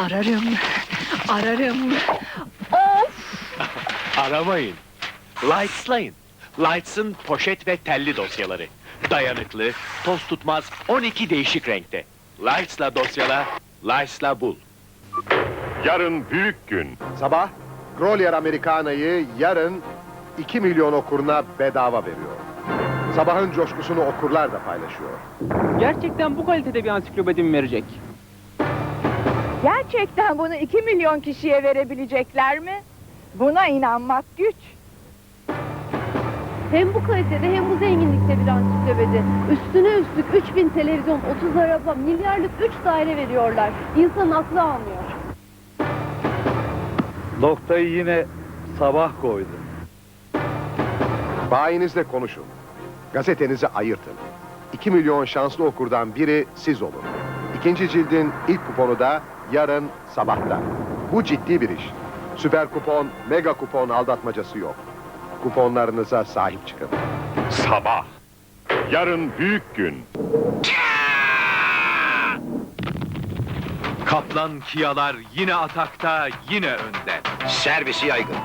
Ararım, ararım. Of! Aramayın. Lights'layın. Lights'ın poşet ve telli dosyaları. Dayanıklı, toz tutmaz, 12 değişik renkte. Lights'la dosyala, Lights'la bul. Yarın büyük gün. Sabah Grolier Amerikana'yı yarın 2 milyon okuruna bedava veriyor. Sabahın coşkusunu okurlar da paylaşıyor. Gerçekten bu kalitede bir ansiklopedi mi verecek? Gerçekten bunu 2 milyon kişiye verebilecekler mi? Buna inanmak güç. Hem bu kalitede hem bu zenginlikte bir ansiklopedi. Üstüne üstlük 3000 televizyon, 30 araba, milyarlık 3 daire veriyorlar. İnsanın aklı almıyor. Noktayı yine sabah koydu. Bayinizle konuşun. Gazetenizi ayırtın. 2 milyon şanslı okurdan biri siz olun. İkinci cildin ilk kuponu da yarın sabahta. Bu ciddi bir iş. Süper kupon, mega kupon aldatmacası yok. Kuponlarınıza sahip çıkın. Sabah. Yarın büyük gün. Kaplan Kiyalar yine atakta, yine önde. Servisi yaygın.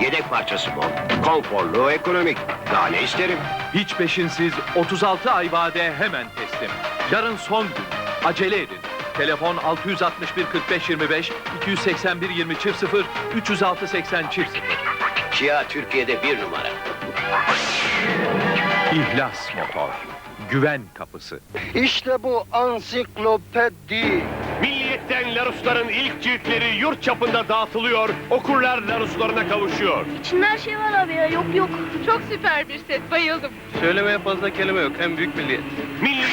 Yedek parçası bol. Konforlu, ekonomik. Daha ne isterim? Hiç peşinsiz 36 ay vade hemen teslim. Yarın son gün. Acele edin. Telefon 661 45 25 281 20 çift 0 306 80 çift 0. Kia Türkiye'de bir numara. İhlas Motor. Güven kapısı. İşte bu ansiklopedi. Milliyetten Larusların ilk ciltleri yurt çapında dağıtılıyor. Okurlar Laruslarına kavuşuyor. İçinde her şey var abi ya, yok yok. Çok süper bir set, bayıldım. Söylemeye fazla kelime yok. En büyük milliyet.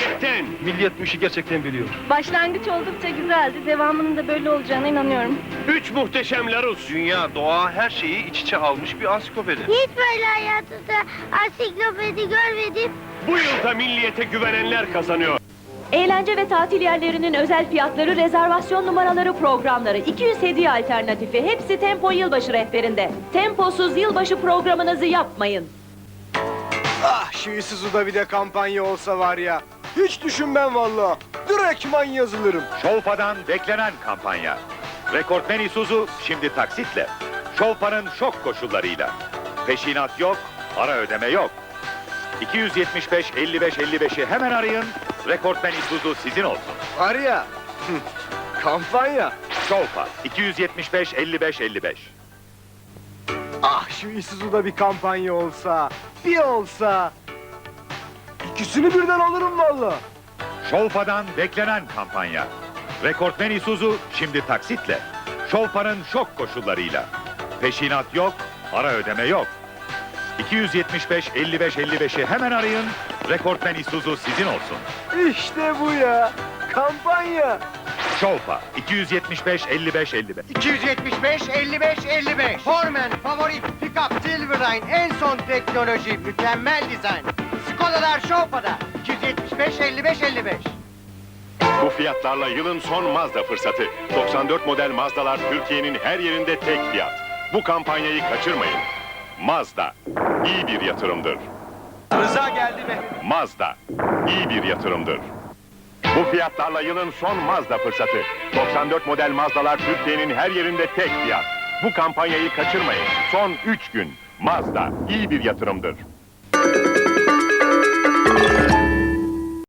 Milliyetten. Milliyet bu işi gerçekten biliyor. Başlangıç oldukça güzeldi. Devamının da böyle olacağına inanıyorum. Üç muhteşem Larus. Dünya, doğa her şeyi iç içe almış bir ansiklopedi. Hiç böyle hayatımda ansiklopedi görmedim. Bu yılda milliyete güvenenler kazanıyor. Eğlence ve tatil yerlerinin özel fiyatları, rezervasyon numaraları, programları, 200 hediye alternatifi hepsi Tempo Yılbaşı rehberinde. Temposuz yılbaşı programınızı yapmayın. Ah şu Isuzu'da bir de kampanya olsa var ya. Hiç düşünmem valla. Direktman yazılırım. Şolpa'dan beklenen kampanya. Rekortmen Isuzu şimdi taksitle. Şolpa'nın şok koşullarıyla. Peşinat yok, ara ödeme yok. 275 55 55'i hemen arayın. Rekortmen Isuzu sizin olsun. Var ya. kampanya. Şolpa 275 55 55. Ah şu Isuzu'da bir kampanya olsa. Bir olsa. İkisini birden alırım valla. Şolpa'dan beklenen kampanya. Rekortmen Isuzu şimdi taksitle. Şolpa'nın şok koşullarıyla. Peşinat yok, ara ödeme yok. 275 55 55'i hemen arayın. Rekortmen Isuzu sizin olsun. İşte bu ya. Kampanya. Şolpa 275 55 55. 275 55 55. Formen favorit pickup Silverline en son teknoloji mükemmel dizayn. Skoda'lar Şopa'da 275 55 55. Bu fiyatlarla yılın son Mazda fırsatı. 94 model Mazda'lar Türkiye'nin her yerinde tek fiyat. Bu kampanyayı kaçırmayın. Mazda iyi bir yatırımdır. Rıza geldi mi? Mazda iyi bir yatırımdır. Bu fiyatlarla yılın son Mazda fırsatı. 94 model Mazda'lar Türkiye'nin her yerinde tek fiyat. Bu kampanyayı kaçırmayın. Son 3 gün. Mazda iyi bir yatırımdır.